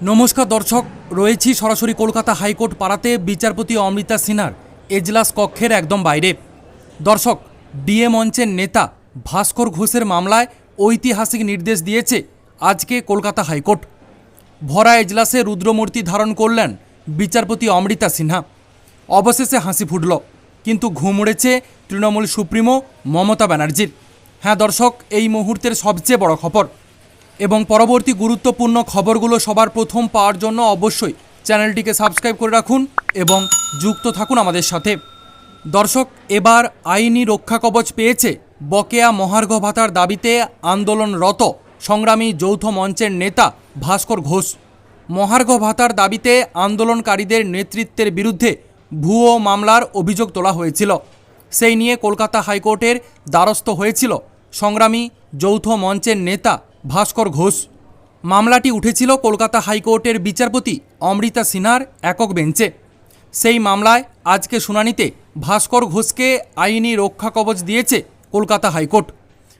নমস্কার দর্শক, রয়েছি সরাসরি কলকাতা হাইকোর্ট পাড়াতে বিচারপতি অমৃতা সিনহার, এজলাস কক্ষের একদম বাইরে। দর্শক ডিএ মঞ্চের নেতা ভাস্কর ঘোষের মামলায় ঐতিহাসিক নির্দেশ দিয়েছে আজকে কলকাতা হাইকোর্ট। ভরা এজলাসে রুদ্রমূর্তি ধারণ করলেন বিচারপতি অমৃতা সিনহা। অবশেষে হাসি ফুটল, কিন্তু ঘুম উড়েছে তৃণমূল সুপ্রিমো মমতা ব্যানার্জির। হ্যাঁ দর্শক, এই মুহূর্তের সবচেয়ে বড় খবর এবং পরবর্তী গুরুত্বপূর্ণ খবরগুলো সবার প্রথম পাওয়ার জন্য অবশ্যই চ্যানেলটিকে সাবস্ক্রাইব করে রাখুন এবং যুক্ত থাকুন আমাদের সাথে। দর্শক, এবার আইনি রক্ষা কবচ পেয়েছে বকেয়া মহার্ঘ ভাতার দাবিতে আন্দোলনরত সংগ্রামী যৌথ মঞ্চের নেতা ভাস্কর ঘোষ। মহার্ঘ ভাতার দাবিতে আন্দোলনকারীদের নেতৃত্বের বিরুদ্ধে ভুয়ো মামলার অভিযোগ তোলা হয়েছিল। সেই নিয়ে কলকাতা হাইকোর্টের দ্বারস্থ হয়েছিল সংগ্রামী যৌথ মঞ্চের নেতা ভাস্কর ঘোষ। মামলাটি উঠেছিল কলকাতা হাইকোর্টের বিচারপতি অমৃতা সিনহার একক বেঞ্চে। সেই মামলায় আজকে শুনানিতে ভাস্কর ঘোষকে আইনি রক্ষা কবচ দিয়েছে কলকাতা হাইকোর্ট।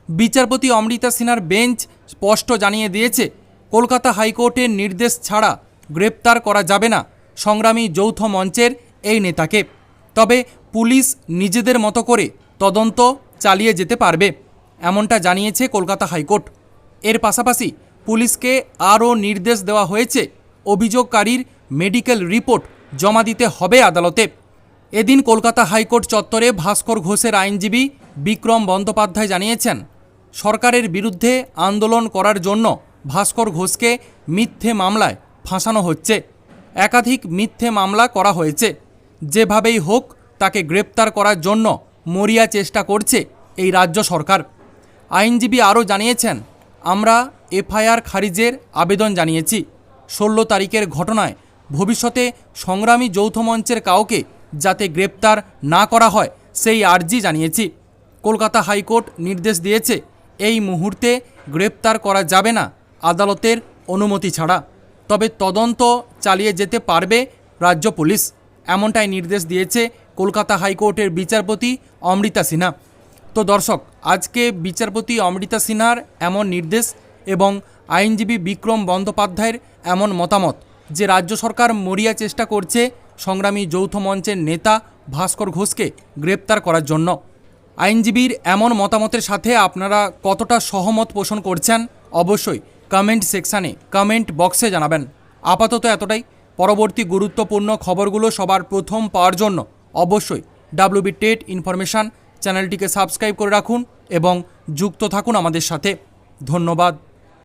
বিচারপতি অমৃতা সিনহার বেঞ্চ স্পষ্ট জানিয়ে দিয়েছে, কলকাতা হাইকোর্টের নির্দেশ ছাড়া গ্রেপ্তার করা যাবে না সংগ্রামী যৌথ মঞ্চের এই নেতাকে। তবে পুলিশ নিজেদের মতো করে তদন্ত চালিয়ে যেতে পারবে, এমনটা জানিয়েছে কলকাতা হাইকোর্ট। এর পাশাপাশি পুলিশকে আরও নির্দেশ দেওয়া হয়েছে, অভিযোগকারীর মেডিকেল রিপোর্ট জমা দিতে হবে আদালতে। এদিন কলকাতা হাইকোর্ট চত্বরে ভাস্কর ঘোষের আইনজীবী বিক্রম বন্দ্যোপাধ্যায় জানিয়েছেন, সরকারের বিরুদ্ধে আন্দোলন করার জন্য ভাস্কর ঘোষকে মিথ্যে মামলায় ফাঁসানো হচ্ছে। একাধিক মিথ্যে মামলা করা হয়েছে। যেভাবেই হোক, তাকে গ্রেপ্তার করার জন্য মরিয়া চেষ্টা করছে এই রাজ্য সরকার। আইনজীবী আরও জানিয়েছেন আমরা এফআইআর খারিজের আবেদন জানিয়েছি। ষোলো তারিখের ঘটনায় ভবিষ্যতে সংগ্রামী যৌথ মঞ্চের কাউকে যাতে গ্রেপ্তার না করা হয়, সেই আর্জি জানিয়েছি। কলকাতা হাইকোর্ট নির্দেশ দিয়েছে, এই মুহূর্তে গ্রেপ্তার করা যাবে না আদালতের অনুমতি ছাড়া। তবে তদন্ত চালিয়ে যেতে পারবে রাজ্য পুলিশ। এমনটাই নির্দেশ দিয়েছে কলকাতা হাইকোর্টের বিচারপতি অমৃতা সিনহা। তো দর্শক, আজকে বিচারপতি অমৃতা সিনহার এমন নির্দেশ এবং আইনজীবী বিক্রম বন্দ্যোপাধ্যায়ের এমন মতামত যে রাজ্য সরকার মরিয়া চেষ্টা করছে সংগ্রামী যৌথ মঞ্চের নেতা ভাস্কর ঘোষকে গ্রেপ্তার করার জন্য। আইনজীবীর এমন মতামতের সাথে আপনারা কতটা সহমত পোষণ করছেন অবশ্যই কমেন্ট সেকশানে, কমেন্ট বক্সে জানাবেন। আপাতত এতটাই। পরবর্তী গুরুত্বপূর্ণ খবরগুলো সবার প্রথম পাওয়ার জন্য অবশ্যই ডাব্লিউবি টেট ইনফরমেশান চ্যানেলটিকে সাবস্ক্রাইব করে রাখুন এবং যুক্ত থাকুন আমাদের সাথে। ধন্যবাদ।